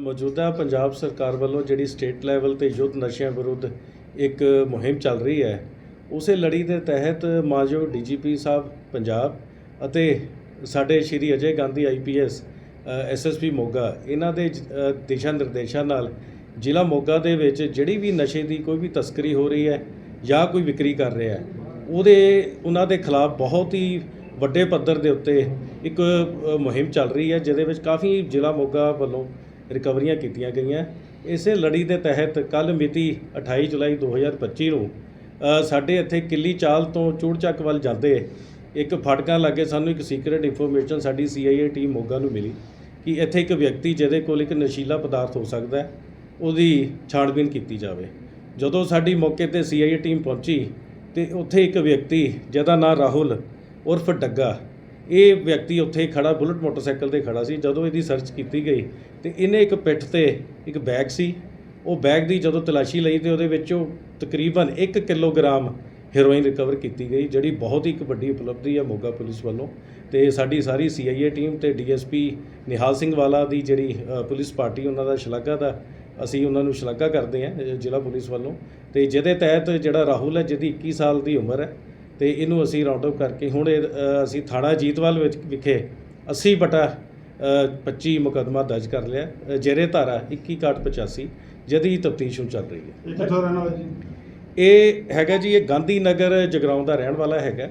ਮੌਜੂਦਾ ਪੰਜਾਬ ਸਰਕਾਰ ਵੱਲੋਂ ਜਿਹੜੀ ਸਟੇਟ ਲੈਵਲ ਤੇ ਯੁੱਧ ਨਸ਼ਿਆਂ ਵਿਰੁੱਧ ਇੱਕ ਮੁਹਿੰਮ ਚੱਲ ਰਹੀ ਹੈ, ਉਸੇ ਲੜੀ ਦੇ ਤਹਿਤ ਮਾਨਯੋਗ ਡੀਜੀਪੀ ਸਾਹਿਬ ਪੰਜਾਬ ਅਤੇ ਸਾਡੇ ਸ਼੍ਰੀ ਅਜੇ ਗਾਂਧੀ ਆਈਪੀਐਸ ਐਸਐਸਪੀ ਮੋਗਾ, ਇਹਨਾਂ ਦੇ ਦਿਸ਼ਾ ਨਿਰਦੇਸ਼ਾਂ ਨਾਲ ਜ਼ਿਲ੍ਹਾ ਮੋਗਾ ਦੇ ਵਿੱਚ ਜਿਹੜੀ ਵੀ ਨਸ਼ੇ ਦੀ ਕੋਈ ਵੀ ਤਸਕਰੀ ਹੋ ਰਹੀ ਹੈ ਜਾਂ ਕੋਈ ਵਿਕਰੀ ਕਰ ਰਿਹਾ ਹੈ, ਉਹਦੇ, ਉਹਨਾਂ ਦੇ ਖਿਲਾਫ ਬਹੁਤ ਹੀ ਵੱਡੇ ਪੱਧਰ ਦੇ ਉੱਤੇ ਇੱਕ ਮੁਹਿੰਮ ਚੱਲ ਰਹੀ ਹੈ, ਜਿਹਦੇ ਵਿੱਚ ਕਾਫੀ ਜ਼ਿਲ੍ਹਾ ਮੋਗਾ ਵੱਲੋਂ ਰਿਕਵਰੀਆਂ ਕੀਤੀਆਂ ਗਈਆਂ। ਇਸੇ ਲੜੀ ਦੇ ਤਹਿਤ ਕੱਲ ਮਿਤੀ 28 ਜੁਲਾਈ 2025 ਨੂੰ ਸਾਡੇ ਇੱਥੇ ਕਿੱਲੀ ਚਾਲ ਤੋਂ ਚੂੜਚੱਕ ਵੱਲ ਜਾਂਦੇ ਇੱਕ ਫਟਕਾਂ ਲਾਗੇ ਸਾਨੂੰ ਇੱਕ ਸੀਕ੍ਰੀਟ ਇਨਫੋਰਮੇਸ਼ਨ ਸਾਡੀ ਸੀਆਈਏ ਟੀਮ ਮੋਗਾ ਨੂੰ ਮਿਲੀ ਕਿ ਇੱਥੇ ਇੱਕ ਵਿਅਕਤੀ ਜਿਹਦੇ ਕੋਲ ਇੱਕ ਨਸ਼ੀਲਾ ਪਦਾਰਥ ਹੋ ਸਕਦਾ ਹੈ, ਉਹਦੀ ਛਾਣਬੀਨ ਕੀਤੀ ਜਾਵੇ। ਜਦੋਂ ਸਾਡੀ ਮੌਕੇ ਤੇ ਸੀਆਈਏ ਟੀਮ ਪਹੁੰਚੀ ਤੇ ਉੱਥੇ ਇੱਕ ਵਿਅਕਤੀ ਜਿਹਦਾ ਨਾਮ ਰਾਹੁਲ ਉਰਫ ਡੱਗਾ ਇਹ ਵਿਅਕਤੀ ਉੱਥੇ ਖੜਾ, ਬੁਲਟ ਮੋਟਰਸਾਈਕਲ ਤੇ ਖੜਾ ਸੀ। ਜਦੋਂ ਇਹਦੀ ਸਰਚ ਕੀਤੀ ਗਈ ਤੇ ਇਹਨੇ ਇੱਕ ਪਿੱਠ ਤੇ ਇੱਕ ਬੈਗ ਸੀ। ਉਹ ਬੈਗ ਦੀ ਜਦੋਂ ਤਲਾਸ਼ੀ ਲਈ ਤੇ ਉਹਦੇ ਵਿੱਚੋਂ ਤਕਰੀਬਨ 1 ਕਿਲੋਗ੍ਰਾਮ ਹੈਰੋਇਨ ਰਿਕਵਰ ਕੀਤੀ ਗਈ, ਜਿਹੜੀ ਬਹੁਤ ਹੀ ਇੱਕ ਵੱਡੀ ਉਪਲਬਧੀ ਹੈ ਮੋਗਾ ਪੁਲਿਸ ਵੱਲੋਂ। ਤੇ ਸਾਡੀ ਸਾਰੀ ਸੀਆਈਏ ਟੀਮ ਤੇ ਡੀਐਸਪੀ ਨਿਹਾਲ ਸਿੰਘ ਵਾਲਾ ਦੀ ਜਿਹੜੀ ਪੁਲਿਸ ਪਾਰਟੀ ਉਹਨਾਂ ਦਾ ਸ਼ਲਾਘਾ ਦਾ, ਅਸੀਂ ਉਹਨਾਂ ਨੂੰ ਸ਼ਲਾਘਾ ਕਰਦੇ ਹਾਂ ਜ਼ਿਲ੍ਹਾ ਪੁਲਿਸ ਵੱਲੋਂ। ਤੇ ਜਿਹਦੇ ਤਹਿਤ ਜਿਹੜਾ ਰਾਹੁਲ ਹੈ, ਜਿਹਦੀ 21 ਸਾਲ ਦੀ ਉਮਰ ਹੈ ਤੇ ਇਹਨੂੰ ਅਸੀਂ ਰਾਉਂਡ ਅਪ ਕਰਕੇ ਹੁਣ ਅਸੀਂ ਥਾਣਾ ਜੀਤਵਾਲ ਵਿੱਚ ਵਿਖੇ 80 ਬਟਾ ਅ, 25 ਮੁਕੱਦਮਾ ਦਰਜ ਕਰ ਲਿਆ। ਜੇਰੇ ਧਾਰਾ 2185 ਜਿਹਦੀ ਤਫਤੀਸ਼ ਹੁਣ ਚੱਲ ਰਹੀ ਹੈ। ਇਹ ਕਿੱਥੋਂ ਰਹਿਣ ਵਾਲਾ ਜੀ? ਇਹ ਹੈਗਾ ਜੀ ਇਹ ਗਾਂਧੀ ਨਗਰ ਜਗਰਾਉਂ ਦਾ ਰਹਿਣ ਵਾਲਾ ਹੈਗਾ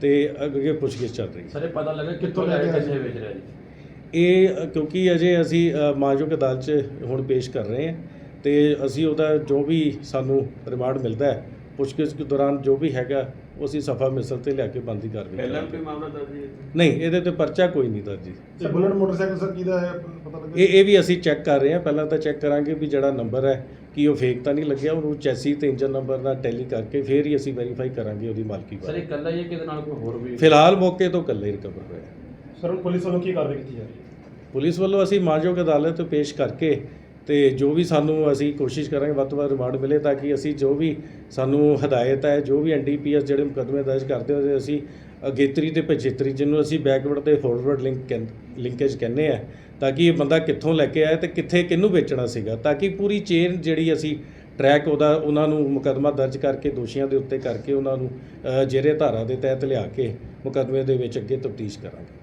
ਤੇ ਅੱਗੇ ਪੁੱਛਗਿੱਛ ਚੱਲ ਰਹੀ ਹੈ। ਸਰ ਇਹ ਪਤਾ ਲੱਗਾ ਕਿੱਥੋਂ ਲੈ ਕੇ ਕਿੱਥੇ ਵੇਚ ਰਿਹਾ ਜੀ? ਇਹ ਕਿਉਂਕਿ ਅਜੇ ਅਸੀਂ ਮਾਨਯੋਗ ਅਦਾਲਤ 'ਚ ਹੁਣ ਪੇਸ਼ ਕਰ ਰਹੇ ਹਾਂ ਤੇ ਅਸੀਂ ਉਹਦਾ ਜੋ ਵੀ ਸਾਨੂੰ ਰਿਮਾਂਡ ਮਿਲਦਾ ਹੈ ਪੁੱਛਗਿੱਛ ਦੇ ਦੌਰਾਨ ਜੋ ਵੀ ਹੈਗਾ ਉਹ ਅਸੀਂ ਸਫਾ ਮਿਸਲ ਤੇ ਲਿਆ ਕੇ ਬੰਦੀ ਕਾਰਵਾਈ ਪਹਿਲਾਂ ਕਰਾਂਗੇ ਕੋਈ ਮਾਮਲਾ ਦਰਜ ਹੈ ਨਹੀਂ ਇਹਦੇ ਤੇ ਪਰਚਾ ਕੋਈ ਨਹੀਂ ਦਰਜ ਜੀ। ਇਹ ਬੁਲਟ ਮੋਟਰਸਾਈਕਲ ਸਰ ਕਿਹਦਾ ਹੈ? ਪਤਾ ਲੱਗਾ ਇਹ ਇਹ ਵੀ ਅਸੀਂ ਚੈੱਕ ਕਰ ਰਹੇ ਹਾਂ। ਪਹਿਲਾਂ ਤਾਂ ਚੈੱਕ ਕਰਾਂਗੇ ਵੀ ਜਿਹੜਾ ਨੰਬਰ ਹੈ ਕੀ ਉਹ ਫੇਕ ਤਾਂ ਨਹੀਂ ਲੱਗਿਆ ਉਹਨੂੰ ਚੈਸੀ ਤੇ ਇੰਜਨ ਨੰਬਰ ਨਾਲ ਟੈਲੀ ਕਰਕੇ ਫਿਰ ਹੀ ਅਸੀਂ ਵੈਰੀਫਾਈ ਕਰਾਂਗੇ ਉਹਦੀ ਮਾਲਕੀ ਸਰ ਬਾਰੇ ਇਹ ਇਕੱਲਾ ਹੀ ਹੈ ਕਿ ਇਹਦੇ ਨਾਲ ਕੋਈ ਹੋਰ ਵੀ ਫਿਲਹਾਲ ਮੌਕੇ ਤੋਂ ਇਕੱਲੇ ਰਿਕਵਰ ਹੋਇਆ। ਸਰ ਹੁਣ ਪੁਲਿਸ ਵੱਲੋਂ ਕੀ ਕਾਰਵਾਈ ਕੀਤੀ ਜਾ ਰਹੀ ਹੈ? ਪੁਲਿਸ ਵੱਲੋਂ ਅਸੀਂ ਮਾਨਯੋਗ ਅਦਾਲਤ ਪੇਸ਼ ਕਰਕੇ ਤੇ ਜੋ ਵੀ ਸਾਨੂੰ ਅਸੀਂ ਕੋਸ਼ਿਸ਼ ਕਰਾਂਗੇ ਵੱਧ ਤੋਂ ਵੱਧ ਰਿਮਾਂਡ ਮਿਲੇ ਤਾਂ ਕਿ ਅਸੀਂ ਜੋ ਵੀ ਸਾਨੂੰ ਹਦਾਇਤ ਹੈ ਜੋ ਵੀ ਐਨਡੀਪੀਐਸ ਜਿਹੜੇ ਮੁਕੱਦਮੇ ਦਰਜ ਕਰਦੇ ਉਹਦੇ ਅਸੀਂ ਅਗੇਤਰੀ ਤੇ ਪਛੇਤਰੀ ਜਿਹਨੂੰ ਅਸੀਂ ਬੈਕਵਰਡ ਤੇ ਫੋਰਵਰਡ ਲਿੰਕ ਲਿੰਕੇਜ ਕਹਿੰਦੇ ਆ ਤਾਂ ਕਿ ਇਹ ਬੰਦਾ ਕਿੱਥੋਂ ਲੈ ਕੇ ਆਇਆ ਤੇ ਕਿੱਥੇ ਕਿਹਨੂੰ ਵੇਚਣਾ ਸੀਗਾ ਤਾਂ ਕਿ ਪੂਰੀ ਚੇਨ ਜਿਹੜੀ ਅਸੀਂ ਟਰੈਕ ਉਹਦਾ ਉਹਨਾਂ ਨੂੰ ਮੁਕੱਦਮਾ ਦਰਜ ਕਰਕੇ ਦੋਸ਼ੀਆਂ ਦੇ ਉੱਤੇ ਕਰਕੇ ਉਹਨਾਂ ਨੂੰ ਅ, ਜਿਹੜੇ ਧਾਰਾ ਦੇ ਤਹਿਤ ਲਿਆ ਕੇ ਮੁਕੱਦਮੇ ਦੇ ਵਿੱਚ ਅੱਗੇ ਤਫਤੀਸ਼ ਕਰਾਂਗੇ।